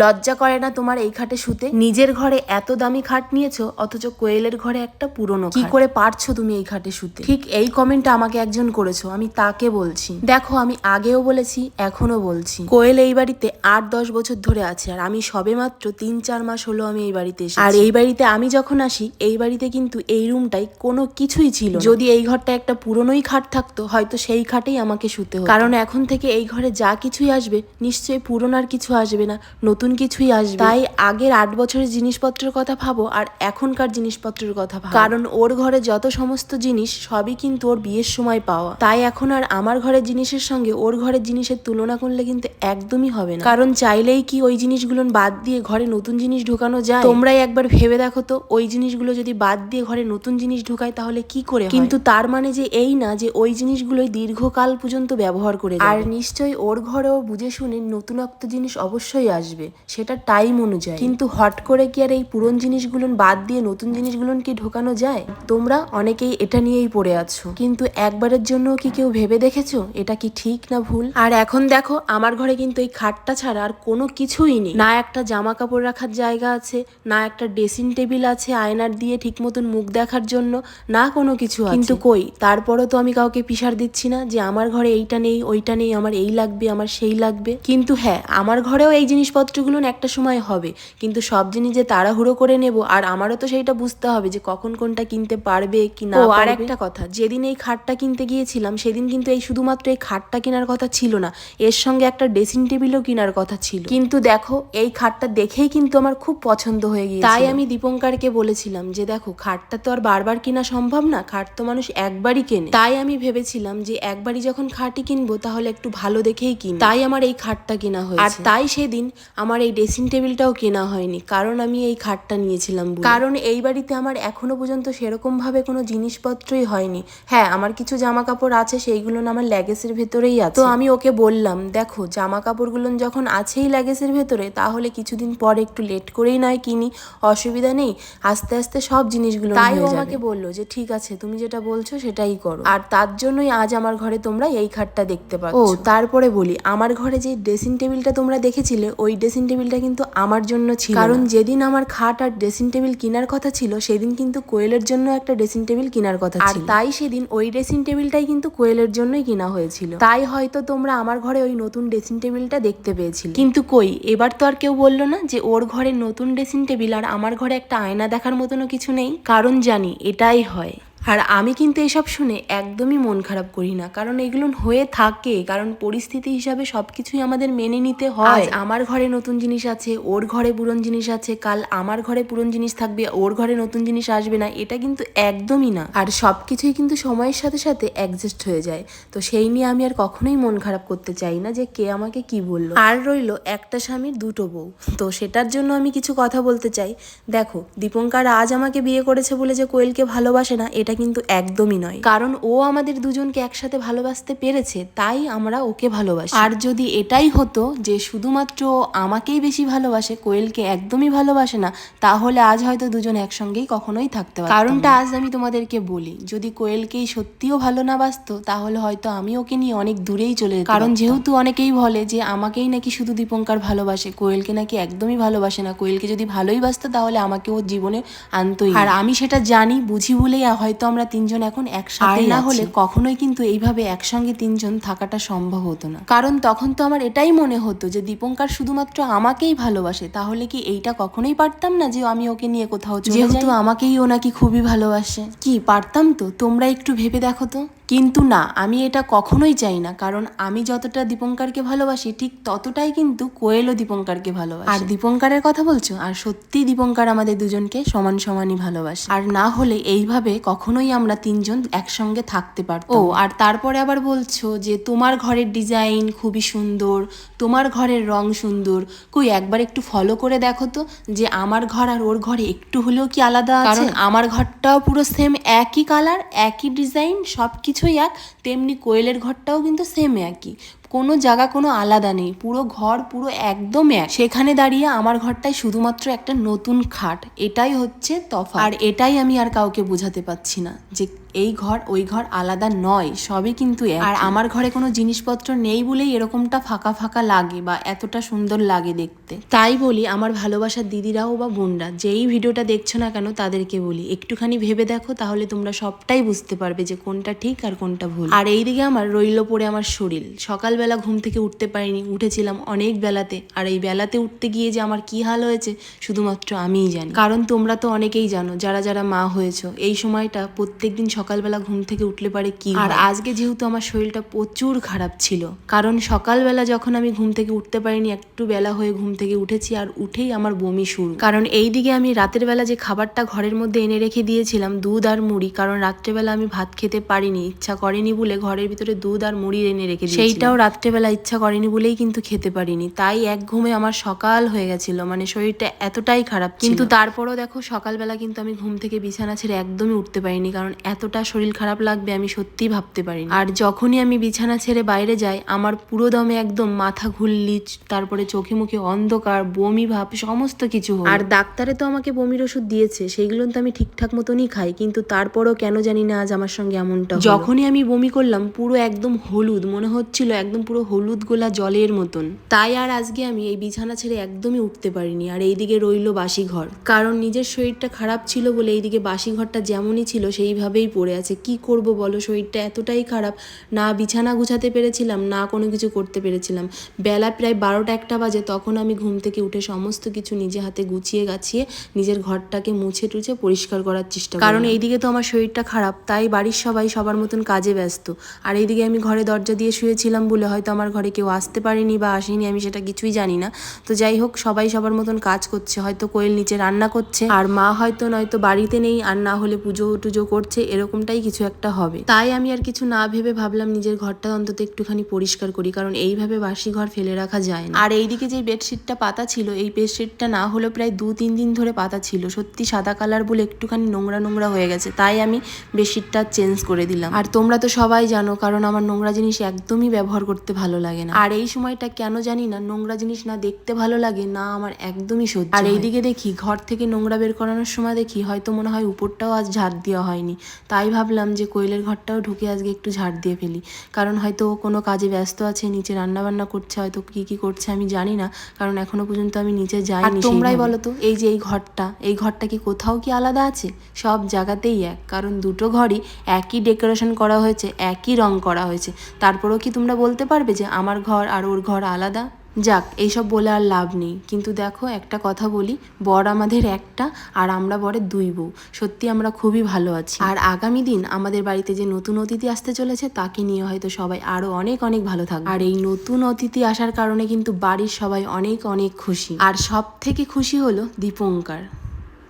লজ্জা করে না তোমার এই খাটে শুতে? নিজের ঘরে এত দামি খাট নিয়েছো অথচ কোয়েলের ঘরে একটা পুরনো কি করে পারছ তুমি এই খাটে শুতে? ঠিক এই কমেন্টটা আমাকে একজন করেছ আমি তাকে বলছি। দেখো আমি আগেও বলেছি এখনও বলছি। কোয়েল এই বাড়িতে আট দশ বছর ধরে আছে আর আমি সবে মাত্র তিন চার মাস হলো আমি এই বাড়িতে এসেছি। আর এই বাড়িতে আমি যখন আসি এই বাড়িতে কিন্তু এই রুমটাই কোনো কিছুই ছিল যদি এই ঘরটা একটা পুরনোই খাট থাকতো হয়তো সেই খাটেই আমাকে শুতে হতো। কারণ এখন থেকে এই ঘরে যা কিছুই আসবে নিশ্চয়ই পুরনো আর কিছু আসবে না নতুন কিছুই আসবে। তাই আগের আট বছরের জিনিসপত্রের কথা ভাবো আর এখনকার জিনিসপত্রের কথা ভাবো। কারণ ওর ঘরে যত সমস্ত জিনিস সবই কিন্তু ওর বিয়ের সময় পাওয়া। তাই এখন আর আমার ঘরের জিনিসের সঙ্গে ওর ঘরের জিনিসের তুলনা করলে কিন্তু একদমই হবে না। কারণ চাইলেই কি ওই জিনিসগুলো বাদ দিয়ে ঘরে নতুন জিনিস ঢোকানো যায়? তোমরাই একবার ভেবে দেখো তো ওই জিনিসগুলো যদি বাদ দিয়ে ঘরে নতুন জিনিস ঢোকায় তাহলে কি করে কিন্তু তার মানে যে এই না যে ওই জিনিসগুলোই দীর্ঘকাল পর্যন্ত ব্যবহার করে আর নিশ্চয়ই ওর ঘরেও বুঝে শুনে নতুনত্ব জিনিস অবশ্যই আসবে। সেটা টাইম অনুযায়ী। কিন্তু হট করে কি আর এই পুরন জিনিসগুলো বাদ দিয়ে নতুন জিনিসগুলো কি ঢোকানো যায়? তোমরা অনেকেই এটা নিয়েই পড়ে আছো। কিন্তু একবারের জন্য কি কেউ ভেবে দেখেছ? এটা কি ঠিক না ভুল? আর এখন দেখো, আমার ঘরে কিন্তু এই খাটটা ছাড়া আর কোনো কিছুই নেই। না একটা জামা কাপড় রাখার জায়গা আছে, না একটা ড্রেসিং টেবিল আছে আয়নার দিয়ে ঠিক মতন মুখ দেখার জন্য, না কোনো কিছু কিন্তু কই, তারপরও তো আমি কাউকে পিসার দিচ্ছি না যে আমার ঘরে এইটা নেই, ওইটা নেই, আমার এই লাগবে, আমার সেই লাগবে। কিন্তু হ্যাঁ আমার ঘরেও এই জিনিসপত্রগুলো একটা সময় হবে। কিন্তু সব জিনিস যে তাড়াহুড়ো করে নেব আর আমারও তো সেইটা বুঝতে হবে যে কখন কোনটা কিনতে পারবে কি না আর একটা কথা যেদিন এই খাটটা কিনতে গিয়েছিলাম সেদিন কিন্তু এই শুধুমাত্র এই খাটটা কেনার কথা ছিল না এর সঙ্গে একটা ড্রেসিং টেবিলও কেনার কথা ছিল। কিন্তু দেখো এই খাটটা দেখেই কিন্তু আমার খুব পছন্দ হয়ে গিয়েছে তাই আমি দীপঙ্কারকে বলেছিলাম যে দেখো খাটটা তো আর বারবার কেনা সম্ভব না খাট তো মানুষ একবারই কেনে। তাই আমি ভেবেছিলাম যে একবারই যখন খাটই কিনবো তাহলে একটু ভালো দেখেই কিন। তাই আমার এই খাটটা কেনা হয়েছে। আর তাই সেদিন আমার এই ড্রেসিং টেবিলটাও কেনা হয়নি কারণ আমি এই খাটটা নিয়েছিলাম কারণ এই বাড়িতে আমার এখনও পর্যন্ত সেরকমভাবে কোনো জিনিসপত্রই হয়নি। হ্যাঁ আমার কিছু জামা কাপড় আছে সেইগুলো না আমার ল্যাগেসের ভেতরেই আছে। তো আমি ওকে বললাম দেখো জামা কাপড়গুলো যখন আছেই ল্যাগেসের ভেতরে তাহলে কিছুদিন পর একটু লেট করেই নয় কিনি অসুবিধা নেই আস্তে আস্তে সব জিনিসগুলো তাই ও আমাকে বলল যে ঠিক আছে তুমি যেটা বলছো সেটাই করো। আর তার জন্যই আজ আমার ঘরে তোমরা এই খাটটা দেখতে পাচ্ছ। ও তারপরে বলি আমার ঘরে যে ড্রেসিং টেবিলটা তোমরা দেখেছিলে ওই ড্রেসিং টেবিলটা কিন্তু আমার জন্য ছিল কারণ যেদিন আমার খাট আর ড্রেসিং টেবিল কেনার কথা ছিল সেদিন কিন্তু কোয়েলের জন্য একটা ড্রেসিং টেবিল কেনার কথা ছিল। আর তাই সেদিন ওই ড্রেসিং টেবিলটাই কিন্তু কোয়েলের জন্যই কেনা হয়েছিল। তাই হয়তো তোমরা আমার ঘরে ওই নতুন ড্রেসিং টেবিলটা দেখতে পেয়েছিলে। কিন্তু কই? এবার তো আর কেউ বলল না যে ওর ঘরে নতুন ড্রেসিং টেবিল আর আমার ঘরে একটা আয়না দেখার মতনও কিছু নেই। কারণ জানি এটাই হয়। আর আমি কিন্তু এসব শুনে একদমই মন খারাপ করি না। কারণ এগুলো হয়ে থাকে। কারণ পরিস্থিতি হিসাবে সব কিছুই আমাদের মেনে নিতে হয়। আমার ঘরে নতুন জিনিস আছে ওর ঘরে পুরন জিনিস আছে কাল আমার ঘরে পুরন জিনিস থাকবে ওর ঘরে নতুন জিনিস আসবে না এটা কিন্তু একদমই না। আর সব কিছুই কিন্তু সময়ের সাথে সাথে অ্যাডজাস্ট হয়ে যায়। তো সেই নিয়ে আমি আর কখনোই মন খারাপ করতে চাই না যে কে আমাকে কি বলল। আর রইল একটা স্বামীর দুটো বউ। তো সেটার জন্য আমি কিছু কথা বলতে চাই। দেখো দীপঙ্কার আজ আমাকে বিয়ে করেছে বলে যে কোয়েলকে ভালোবাসে না এটা কিন্তু একদমই নয়। কারণ ও আমাদের দুজনকে একসাথে ভালোবাসতে পেরেছে তাই আমরা ওকে ভালোবাসি। আর যদি এটাই হতো যে শুধুমাত্র আমাকেই বেশি ভালোবাসে কোয়েলকে একদমই ভালোবাসে না তাহলে আজ হয়তো দুজন একসঙ্গেই কখনোই থাকতে পারতাম কারণটা আজ আমি তোমাদেরকে বলি যদি কোয়েলকেই সত্যিও ভালো না বাসতো তাহলে হয়তো আমি ওকে নিয়ে অনেক দূরেই চলে যেতাম কারণ যেহেতু অনেকেই বলে যে আমাকেই নাকি শুধু দীপঙ্কার ভালোবাসে কোয়েলকে নাকি একদমই ভালোবাসে না কোয়েলকে যদি ভালোই বাসতো তাহলে আমাকে ওর জীবনে আনতোই আর আমি সেটা জানি বুঝি বলেই হয়তো আমরা তিনজন এখন একসাথে না হলে কখনোই কিন্তু এইভাবে একসঙ্গে তিনজন থাকাটা সম্ভব হতো না। কারণ তখন তো আমার এটাই মনে হতো যে দীপঙ্কার শুধুমাত্র আমাকেই ভালোবাসে তাহলে কি এইটা কখনোই পারতাম না যে আমি ওকে নিয়ে কোথাও যেহেতু আমাকেই ও নাকি খুবই ভালোবাসে। কি পারতাম তো? তোমরা একটু ভেবে দেখো তো। কিন্তু না আমি এটা কখনোই চাই না। কারণ আমি যতটা দীপঙ্কারকে ভালোবাসি ঠিক ততটাই কিন্তু কোয়েলও দীপঙ্কারকে ভালোবাসে। আর দীপঙ্কারের কথা বলছো? আর সত্যি দীপঙ্কার আমাদের দুজনকে সমান সমানই ভালোবাসে। আর না হলে এইভাবে কখনোই আমরা তিনজন একসঙ্গে থাকতে পারতাম ও আর তারপরে আবার বলছো যে তোমার ঘরের ডিজাইন খুবই সুন্দর তোমার ঘরের রং সুন্দর। কই একবার একটু ফলো করে দেখো তো যে আমার ঘর আর ওর ঘরে একটু হলেও কি আলাদা আছে? কারণ আমার ঘরটাও পুরো সেম একই কালার একই ডিজাইন সব কিছুই এক, তেমনি কোয়েলের ঘরটাও কিন্তু সেম একই। কোনো জায়গা কোনো আলাদা নেই, পুরো ঘর পুরো একদম এক। সেখানে দাঁড়িয়ে আমার ঘরটায় শুধুমাত্র একটা নতুন খাট, এটাই হচ্ছে তফা আর এটাই আমি আর কাউকে বোঝাতে পারছি না যে এই ঘর, ওই ঘর আলাদা নয়, সবই কিন্তু আর আমার ঘরে কোনো জিনিসপত্র নেই বলেই এরকমটা ফাঁকা ফাঁকা লাগে বা এতটা সুন্দর লাগে দেখতে। তাই বলি আমার ভালোবাসার দিদিরাও বা বোনরা, যেই ভিডিওটা দেখছ না কেন তাদেরকে বলি, একটুখানি ভেবে দেখো তাহলে তোমরা সবটাই বুঝতে পারবে যে কোনটা ঠিক আর কোনটা ভুল। আর এইদিকে আমার রইল পড়ে আমার শরীর। সকালবেলা ঘুম থেকে উঠতে পারিনি, উঠেছিলাম অনেক বেলাতে। আর এই বেলাতে উঠতে গিয়ে যে আমার কি হাল হয়েছে শুধুমাত্র আমিই জানি। কারণ তোমরা তো অনেকেই জানো, যারা যারা মা হয়েছো, এই সময়টা প্রত্যেকদিন সকালবেলা ঘুম থেকে উঠলে পারে কি আর আজকে যেহেতু আমার শরীরটা প্রচুর খারাপ ছিল কারণ সকালবেলা যখন আমি ঘুম থেকে উঠতে পারিনি একটু বেলা হয়ে ঘুম থেকে উঠেছি আর উঠেই আমার বমি শুরু। কারণ এই দিকে আমি রাতের বেলা যে খাবারটা ঘরের মধ্যে এনে রেখে দিয়েছিলাম দুধ আর মুড়ি কারণ রাত্রেবেলা আমি ভাত খেতে পারিনি ইচ্ছা করেনি বলে ঘরের ভিতরে দুধ আর মুড়ি এনে রেখে সেইটাও রাত্রেবেলা ইচ্ছা করেনি বলেই কিন্তু খেতে পারিনি। তাই এক ঘুমে আমার সকাল হয়ে গেছিল মানে শরীরটা এতটাই খারাপ কিন্তু তারপরও দেখো সকালবেলা কিন্তু আমি ঘুম থেকে বিছানা ছেড়ে একদমই উঠতে পারিনি কারণ এতটা শরীর খারাপ লাগবে আমি সত্যিই ভাবতে পারি আর যখনই আমি বিছানা ছেড়ে বাইরে যাই আমার পুরো দমে একদম মাথা ঘুরলি তারপরে চোখে মুখে অন্ধকার বমি ভাব সমস্ত কিছু আর ডাক্তারে তো আমাকে বমির ওষুধ দিয়েছে সেইগুলো তো আমি ঠিকঠাক মতনই খাই কিন্তু তারপরও কেন জানি না আজ আমার সঙ্গে এমনটা যখনই আমি বমি করলাম পুরো একদম হলুদ মনে হচ্ছিল একদম পুরো হলুদ গোলা জলের মতন। তাই আর আজকে আমি এই বিছানা ছেড়ে একদমই উঠতে পারিনি আর এইদিকে রইল বাসি ঘর কারণ নিজের শরীরটা খারাপ ছিল বলে এইদিকে বাসি ঘরটা যেমনই ছিল সেইভাবেই পড়ে আছে, কি করব বলো? শরীরটা এতটাই খারাপ। না বিছানা গুছাতে পেরেছিলাম, না কোনো কিছু করতে পেরেছিলাম। বেলা প্রায় বারোটা একটা বাজে, তখন আমি ঘুম থেকে উঠে সমস্ত কিছু নিজে হাতে গুছিয়ে গাছিয়ে নিজের ঘরটাকে মুছে টুছে পরিষ্কার করার চেষ্টা করি। কারণ এইদিকে তো আমার শরীরটা খারাপ, তাই বাড়ির সবাই সবার মতন কাজে ব্যস্ত। আর এইদিকে আমি ঘরে দরজা দিয়ে শুয়েছিলাম বলে হয়তো আমার ঘরে কেউ আসতে পারেনি বা আসেনি, আমি সেটা কিছুই জানি না। তো যাই হোক, সবাই সবার মতন কাজ করছে, হয়তো কোয়েল নিচে রান্না করছে, আর মা হয়তো নয়তো বাড়িতে নেই, আর না হলে পুজো টুজো করছে এরকমটাই কিছু একটা হবে। তাই আমি আর কিছু না ভেবে ভাবলাম নিজের ঘরটা অন্তত একটুখানি পরিষ্কার করি, কারণ এইভাবে বাসি ঘর ফেলে রাখা যায় না। আর এইদিকে যে বেডশিটটা পাতা ছিল, এই বেডশিটটা না হলেও প্রায় দু তিন দিন ধরে পাতা ছিল। সত্যি সাদা কালার বলে একটুখানি নোংরা নোংরা হয়ে গেছে, তাই আমি বেডশিটটা চেঞ্জ করে দিলাম। আর তোমরা তো সবাই জানো, কারণ আমার নোংরা জিনিস একদমই ব্যবহার করতে ভালো লাগে না। আর এই সময়টা কেন জানি না, নোংরা জিনিস না দেখতে ভালো লাগে, না আমার একদমই সহ্য আর এইদিকে দেখি, ঘর থেকে নোংরা বের করানোর সময় দেখি, হয়তো মনে হয় উপরটাও আজ ঝাড় দেওয়া হয়নি। তাই ভাবলাম যে কোয়েলের ঘরটাও ঢুকে আজকে একটু ঝাড় দিয়ে ফেলি। কারণ হয়তো ও কোনো কাজে ব্যস্ত আছে নিচে রান্না বান্না করছে হয়তো কি কি করছে আমি জানি না। কারণ এখনও পর্যন্ত আমি নিচে যাইনি তোমরাই বলো তো এই যে এই ঘরটা এই ঘরটা কি কোথাও কি আলাদা আছে? সব জায়গাতেই এক। কারণ দুটো ঘরই একই ডেকোরেশন করা হয়েছে একই রং করা হয়েছে। তারপরেও কি তোমরা বলতে পারবে যে আমার ঘর আর ওর ঘর আলাদা? যাক, এইসব বলে আর লাভ নেই। কিন্তু দেখো, একটা কথা বলি, বর আমাদের একটা আর আমরা বরের দুই বউ। সত্যি আমরা খুবই ভালো আছি। আর আগামী দিন আমাদের বাড়িতে যে নতুন অতিথি আসতে চলেছে, তাকে নিয়ে হয়তো সবাই আরও অনেক অনেক ভালো থাকবে। আর এই নতুন অতিথি আসার কারণে কিন্তু বাড়ির সবাই অনেক অনেক খুশি। আর সব থেকে খুশি হলো দীপঙ্কার।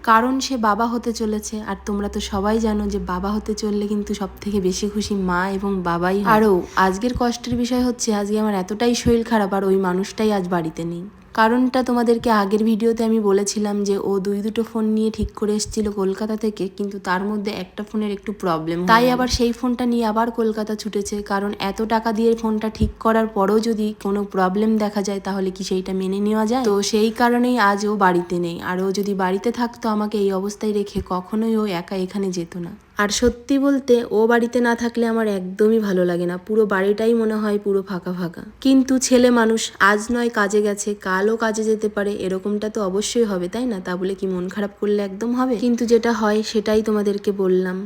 কারণ সে বাবা হতে চলেছে। আর তোমরা তো সবাই জানো যে বাবা হতে চললে কিন্তু সব থেকে বেশি খুশি মা এবং বাবাই আরও আজকের কষ্টের বিষয় হচ্ছে আজকে আমার এতটাই শরীর খারাপ আর ওই মানুষটাই আজ বাড়িতে নেই। কারণটা তোমাদেরকে আগের ভিডিওতে আমি বলেছিলাম যে ও দুই দুটো ফোন নিয়ে ঠিক করে এসেছিল কলকাতা থেকে কিন্তু তার মধ্যে একটা ফোনের একটু প্রবলেম তাই আবার সেই ফোনটা নিয়ে আবার কলকাতা ছুটেছে কারণ এত টাকা দিয়ে ফোনটা ঠিক করার পরেও যদি কোনো প্রবলেম দেখা যায় তাহলে কি সেইটা মেনে নেওয়া যায়? তো সেই কারণেই আজ ও বাড়িতে নেই। আর ও যদি বাড়িতে থাকতো আমাকে এই অবস্থায় রেখে কখনোই ও একা এখানে যেত না। আর সত্যি বলতে, ও বাড়িতে না থাকলে আমার একদমই ভালো লাগে না। পুরো বাড়িটাই মনে হয় পুরো ফাঁকা ফাঁকা। কিন্তু ছেলে মানুষ, আজ নয় কাজে গেছে, কালও কাজে যেতে পারে, এরকমটা তো অবশ্যই হবে, তাই না? তা বলে কি মন খারাপ করলে একদম হবে? কিন্তু যেটা হয়, সেটাই তোমাদেরকে বললাম।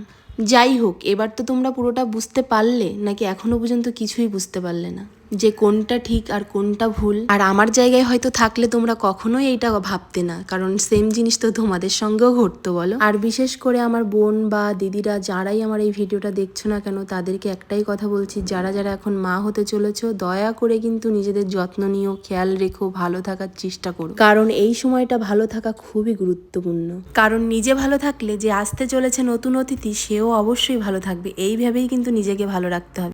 যাই হোক, এবার তো তোমরা পুরোটা বুঝতে পারলে, নাকি এখনও পর্যন্ত কিছুই বুঝতে পারলে না? যে কোনটা ঠিক আর কোনটা ভুল। আর আমার জায়গায় হয়তো থাকলে তোমরা কখনোই এইটা ভাবতে না, কারণ সেম জিনিস তো তোমাদের সঙ্গেও ঘটতো, বলো। আর বিশেষ করে আমার বোন বা দিদিরা যারাই আমার এই ভিডিওটা দেখছ না কেন, তাদেরকে একটাই কথা বলছি, যারা যারা এখন মা হতে চলেছো, দয়া করে কিন্তু নিজেদের যত্ন নিও, খেয়াল রেখো, ভালো থাকার চেষ্টা করো। কারণ এই সময়টা ভালো থাকা খুবই গুরুত্বপূর্ণ। কারণ নিজে ভালো থাকলে যে আসতে চলেছে নতুন অতিথি, সেও অবশ্যই ভালো থাকবে। এইভাবেই কিন্তু নিজেকে ভালো রাখতে হবে।